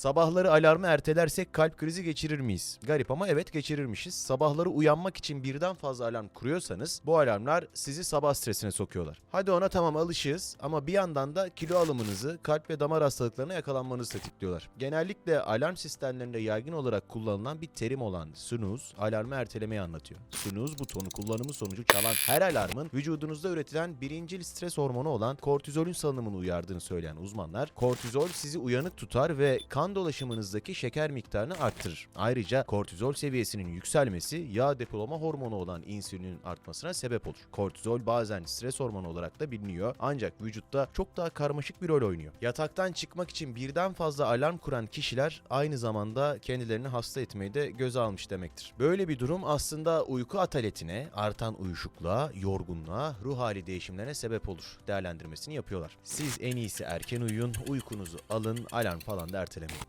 Sabahları alarmı ertelersek kalp krizi geçirir miyiz? Garip ama evet geçirirmişiz. Sabahları uyanmak için birden fazla alarm kuruyorsanız bu alarmlar sizi sabah stresine sokuyorlar. Hadi ona tamam alışığız ama bir yandan da kilo alımınızı, kalp ve damar hastalıklarına yakalanmanızı tetikliyorlar. Genellikle alarm sistemlerinde yaygın olarak kullanılan bir terim olan snooze, alarmı ertelemeyi anlatıyor. Snooze butonu kullanımı sonucu çalan her alarmın vücudunuzda üretilen birincil stres hormonu olan kortizolün salınımını uyardığını söyleyen uzmanlar, kortizol sizi uyanık tutar ve kan dolaşımınızdaki şeker miktarını arttırır. Ayrıca kortizol seviyesinin yükselmesi yağ depolama hormonu olan insülinin artmasına sebep olur. Kortizol bazen stres hormonu olarak da biliniyor ancak vücutta çok daha karmaşık bir rol oynuyor. Yataktan çıkmak için birden fazla alarm kuran kişiler aynı zamanda kendilerini hasta etmeyi de göze almış demektir. Böyle bir durum aslında uyku ataletine, artan uyuşukluğa, yorgunluğa, ruh hali değişimlerine sebep olur değerlendirmesini yapıyorlar. Siz en iyisi erken uyuyun, uykunuzu alın, alarm falan da ertelemeyin.